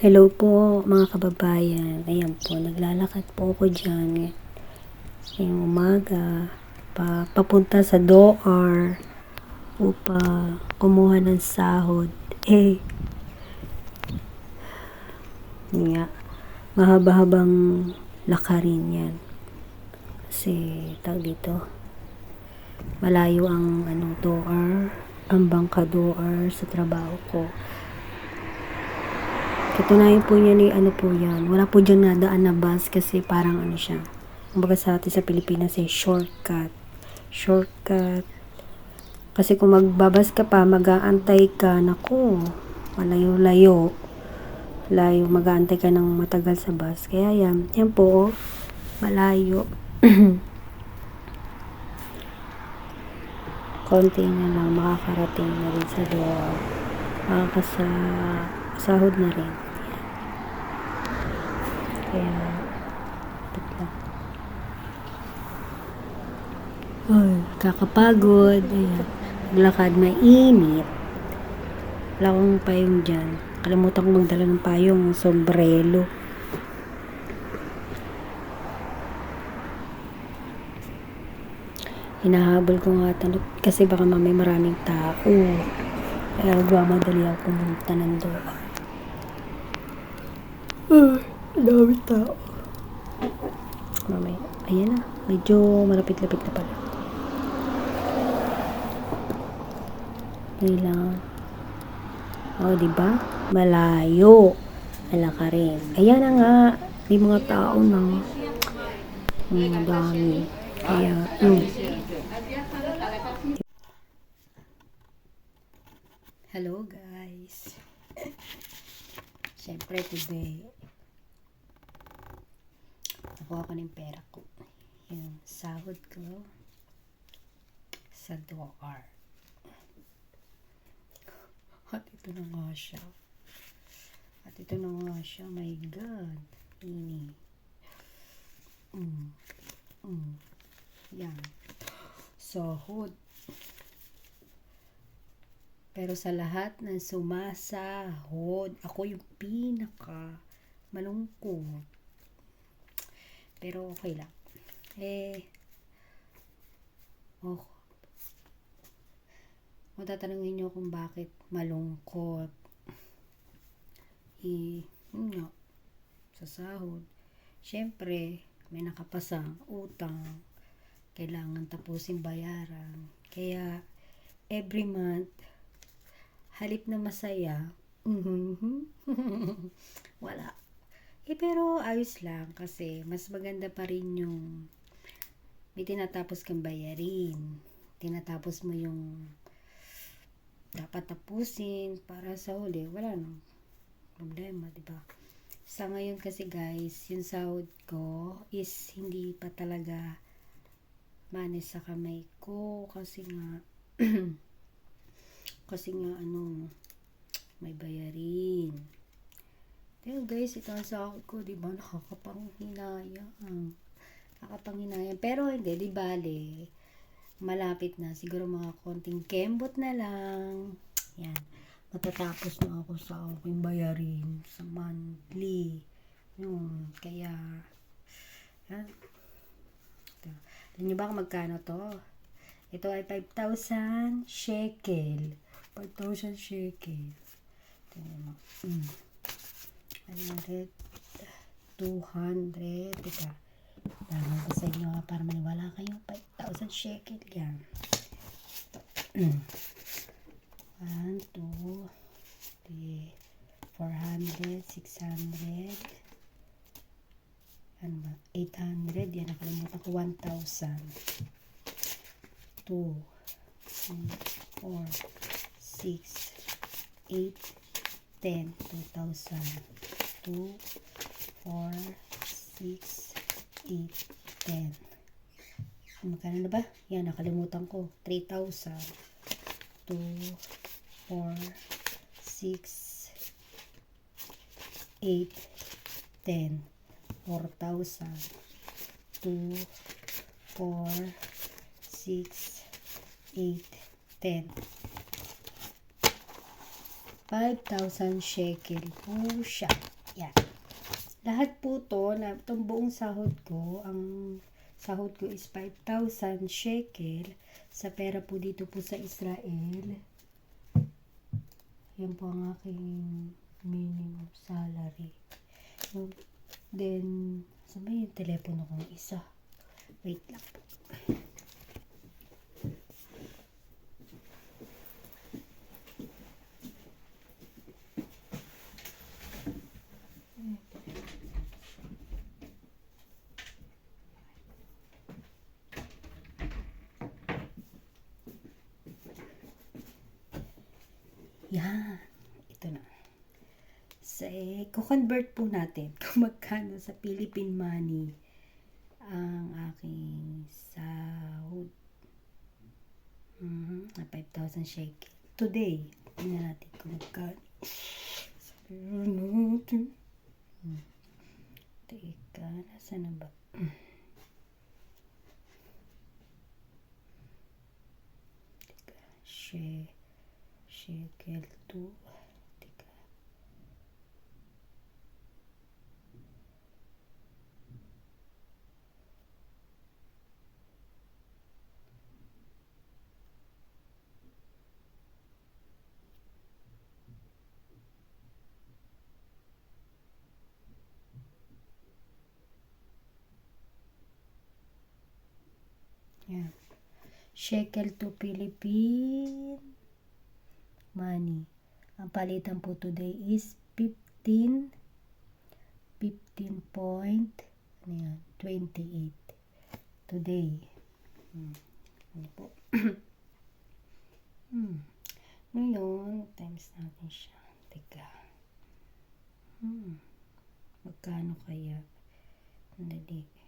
Hello po mga kababayan. Ayan po, naglalakad po ako dyan. Ngayong umaga, pa, papunta sa DOR upang kumuha ng sahod. Eh, nga, mahaba-habang lakarin yan. Kasi, tag dito, malayo ang ano, DOR, ang bangka DOR sa trabaho ko. Katunayan po niya ni ano po yan. Wala po dyan nadaan na bus kasi parang ano siya. Kumbaga sa atin sa Pilipinas ay shortcut. Shortcut. Kasi kung magbabas ka pa, mag-aantay ka, naku, malayo-layo. Layo, mag-aantay ka ng matagal sa bus. Kaya yan, yan po, oh, malayo. Konti na lang, makakarating na rin sa door. Makakasa, sahod na rin. Kaya, lang. Ay, kakapagod. Ayan. Maglakad, mainit. Wala akong payong dyan. Kalimutan ko magdala ng payong, sombrero. Hinahabol ko nga tanong kasi baka mamay maraming tao. Kaya nagmamadali ako pumunta ng doon. Ay, dami tao. Mamay, ayan na. Medyo malapit-lapit na pala. Lang. O, di ba? Malayo. Ala ka rin. Ayan na nga. May mga tao na. Mga dami. Kaya, mm. Hello guys. Siyempre today, nakuha ko ng pera ko. Yung sahod ko sa DOR. At ito na nga siya. At ito na nga siya. My God. Ini. Mm. Mm. Yan. Sahod. Pero sa lahat ng sumasahod, ako yung pinaka malungkot. Pero okay lang. Eh, oh, kung tatanungin nyo kung bakit malungkot, eh, yun nga, sa sahod, syempre, may nakapasang utang, kailangan tapusin bayaran. Kaya, every month, halip na masaya, wala. Eh, pero ayos lang kasi mas maganda pa rin yung may tinatapos kang bayarin. Tinatapos mo yung dapat tapusin para sa huli. Wala nang problema, di ba? Sa ngayon kasi guys, yung sahod ko is hindi pa talaga manis sa kamay ko kasi nga kasi nga ano may bayarin. Pero guys, ito ang sahod ko, di ba? Nakakapanghinayang. Nakakapanghinayang. Pero hindi, di bale. Malapit na. Siguro mga konting kembot na lang. Yan. Matatapos na ako sa aking bayarin sa monthly. Yun. Kaya, yan. Ito. Alam niyo ba kung magkano to? Ito ay 5,000 shekel. 5,000 shekel. Tingnan mo. Mm. 100, 200, teka. Tama ko sa inyo para maniwala kayo. 5,000 shekel yan. Ito. 1, 2, 3, 400, 600, ano ba? 800, yan, nakalimutan ko 1,000. 2, 3, 4, 6, 8, 10, 2,000. 2, 4, 6, 8, 10. Magkano na ba? Yan, nakalimutan ko. 3,000. 2, 4, 6, 8, 10. 4,000. 2, 4, 6, 8, 10. 5,000 shekel po siya. Yan. Lahat po to, na itong buong sahod ko, ang sahod ko is 5,000 shekel. Sa pera po dito po sa Israel. Yan po ang aking minimum salary. So, then, sabay yung telepono kong isa. Wait lang po. So, eh, convert po natin kung magkano sa Philippine money ang aking sahod. Mm-hmm. 5,000 shake. Today, tingnan natin kung magkano. Sabihin natin. Hmm. Teka, nasa na ba? Teka, shake. Shekel 2. Yan. Shekel to Philippine money. Ang palitan po today is 15 15 point ano yan, 28 today. Hmm. Ano po? hmm. Ngayon, times natin siya. Teka. Hmm. Magkano kaya? Dali.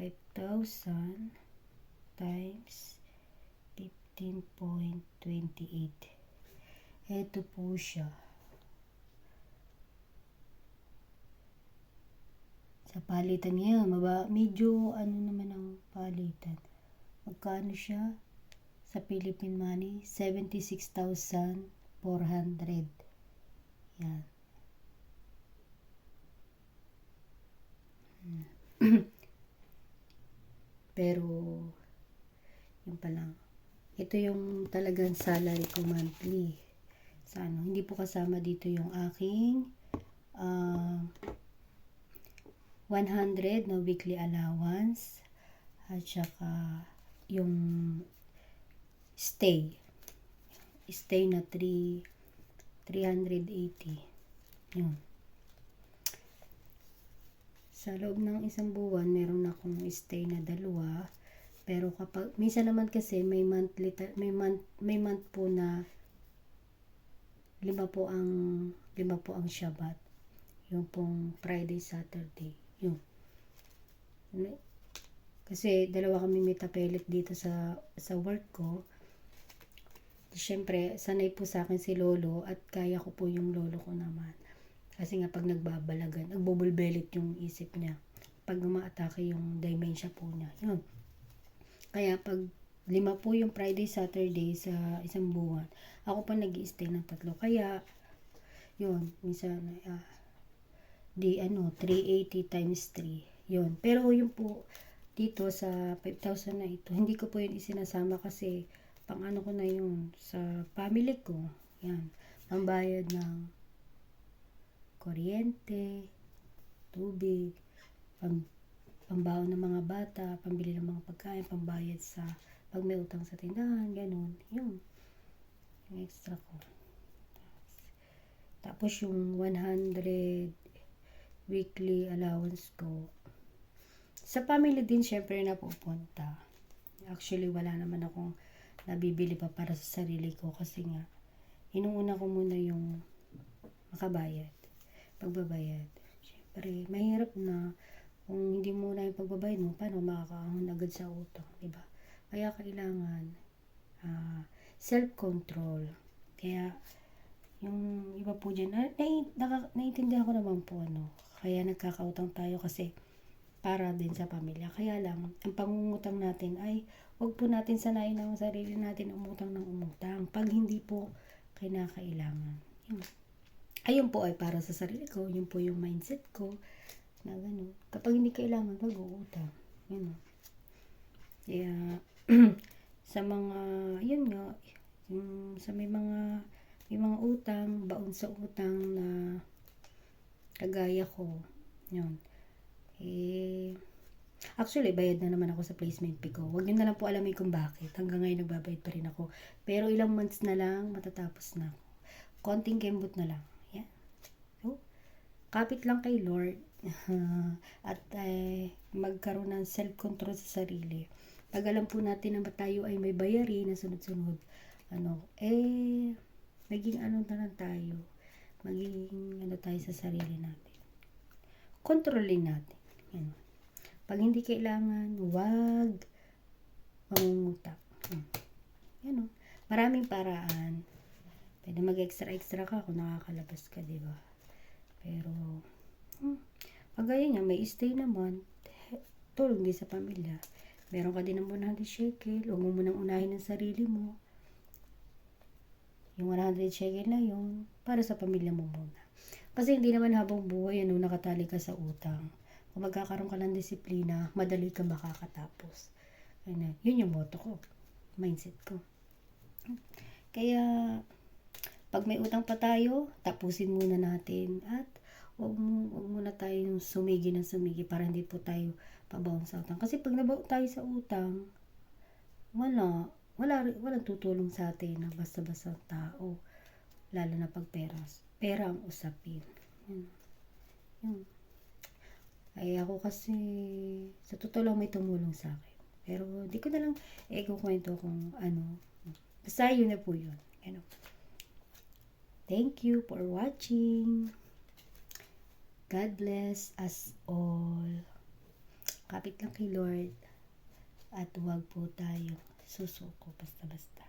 5,000 times 15.28. Ito po siya. Sa palitan niya, maba, medyo ano naman ang palitan. Magkano siya? Sa Philippine money, 76,400. Yan. Pero, yun pa lang. Ito yung talagang salary ko monthly. Sa ano, hindi po kasama dito yung aking uh, 100 na weekly allowance at saka yung stay. Stay na 3 380. Yun. Sa loob ng isang buwan, meron akong stay na dalawa. Pero kapag minsan naman kasi may monthly may month may month po na lima po ang lima po ang Shabbat. Yung pong Friday, Saturday. Yun. Kasi dalawa kami may tapelit dito sa sa work ko. Siyempre, sanay po sa akin si lolo at kaya ko po yung lolo ko naman. Kasi nga pag nagbabalagan, nagbubulbelit yung isip niya. Pag umaatake yung dementia po niya. Yun. Kaya pag lima po yung Friday, Saturday sa isang buwan, ako pa nag stay ng tatlo. Kaya, yun, minsan, uh, di ano, 380 times 3. Yun. Pero yun po, dito sa 5,000 na ito, hindi ko po yun isinasama kasi pang ano ko na yun sa family ko. Yan. Pambayad ng kuryente, tubig, pam, pambaon ng mga bata, pambili ng mga pagkain, pambayad sa pag may utang sa tindahan, ganun. Yun. Yung extra ko. Tapos yung 100 weekly allowance ko. Sa family din syempre napupunta. Actually, wala naman akong nabibili pa para sa sarili ko kasi nga inuuna ko muna yung makabayad pagbabayad syempre mahirap na kung hindi mo na yung pagbabayad mo paano makakaahon agad sa utang di ba kaya kailangan uh, self control kaya yung iba po dyan na, na, na, naiintindihan ko naman po ano kaya nagkakautang tayo kasi para din sa pamilya. Kaya lang, ang pangungutang natin ay wag po natin sanayin ang sarili natin umutang ng umutang. Pag hindi po kinakailangan. Yun. Ayun po ay para sa sarili ko. Yun po yung mindset ko. Na gano'n. Kapag hindi kailangan, mag-uutang. Yun. Kaya, sa mga, yun nga, yung, sa may mga, may mga utang, baon sa utang na kagaya ko. Yun. Eh, actually, bayad na naman ako sa placement fee ko. Huwag nyo na lang po alamin kung bakit. Hanggang ngayon, nagbabayad pa rin ako. Pero ilang months na lang, matatapos na ako. Konting kembot na lang. Kapit lang kay Lord. At eh, magkaroon ng self-control sa sarili. Pag alam po natin na tayo ay may bayarin na sunod-sunod, ano, eh, maging ano na lang tayo. Maging ano tayo sa sarili natin. Kontrolin natin. Yan. Pag hindi kailangan, wag mangungutang. Hmm. Yan o. Maraming paraan. Pwede mag-extra-extra ka kung nakakalabas ka, di ba? Pero, hmm, pag ganyan nga, may stay naman, tulong din sa pamilya. Meron ka din ng 100 shekel, huwag mo munang unahin ang sarili mo. Yung 100 shekel na yun, para sa pamilya mo muna. Kasi hindi naman habang buhay, ano, nakatali ka sa utang. Kung magkakaroon ka ng disiplina, madali ka makakatapos. Ano, yun yung motto ko. Mindset ko. Kaya, pag may utang pa tayo, tapusin muna natin. At, huwag, mo- huwag muna tayong sumigi ng sumigi para hindi po tayo pabaon sa utang. Kasi pag nabaon tayo sa utang, wala, wala, walang tutulong sa atin na basta-basta tao. Lalo na pag pera. Pera ang usapin. Yun. Yun. Ay ako kasi, sa totoo lang may tumulong sa akin. Pero di ko na lang ikukwento kung ano. Basta yun na po yun. Ano. Thank you for watching. God bless us all. Kapit lang kay Lord. At huwag po tayo susuko basta-basta.